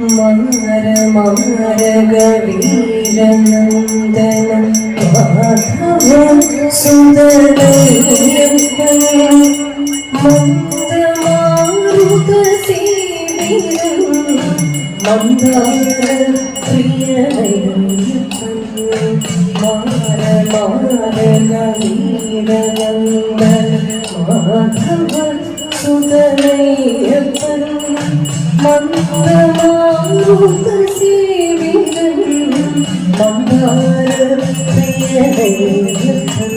മാരമാരകവീരനന്ദന മാധവ സുന്ദരയ്യപ്പൻ മന്ദമാരുത സേവിതം മന്ദാര പ്രിയനയ്യപ്പൻ മാരമാരകവീരനന്ദന മാധവ സുന്ദരയ്യപ്പൻ മന്ദമാരുത സേവിതം മന്ദാര പ്രിയനയ്യപ്പൻ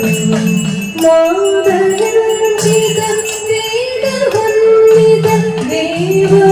മാതരഞ്ജിത വേദവന്ദിത ദേവവന്ദിതയ്യപ്പൻ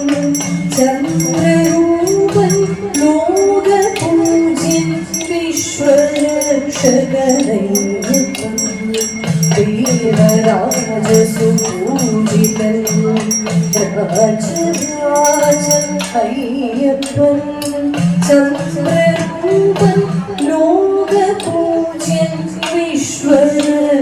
ദേവരാജസുപൂജിതൻ രാജരാജ അയ്യപ്പൻ ചന്ദ്രരൂപൻ ലോകപൂജ്യൻ വിശ്വരക്ഷകനയ്യപ്പൻ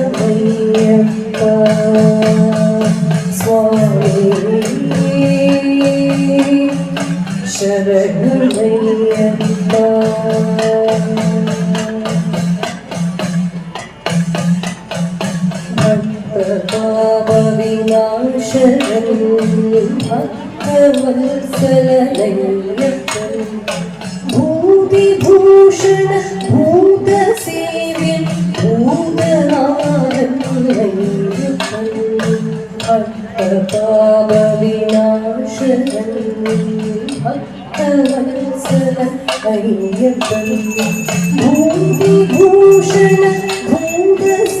ഭൂതിഭൂഷണ ഭൂതസേവ്യൻ ഭൂതനാഥൻ ഭൂതിഭൂഷണ ഭൂതസേവ്യൻ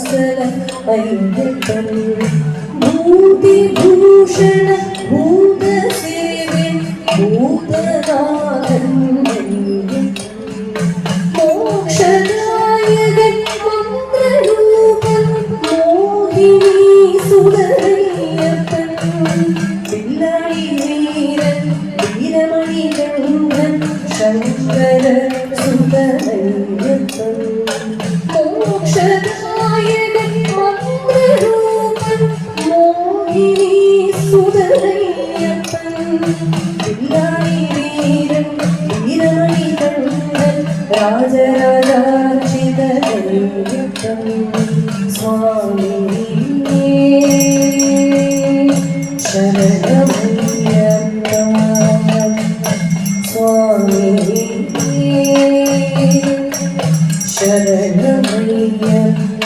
ഭക്തവത്സല അയ്യപ്പൻ ഭൂതിഭൂഷണ ഭൂതസേവൻ ഭൂതനാഥൻ രാജരാജാക്ഷിത സ്വാമി ശരണമയ്യപ്പ സ്വാമി ശരണമയ്യപ്പ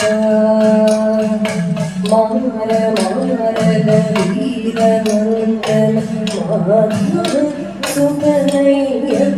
മമര മമര ഗീത നന്ദന മാധുര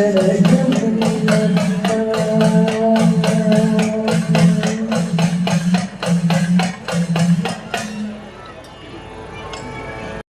ശരണമയ്യപ്പ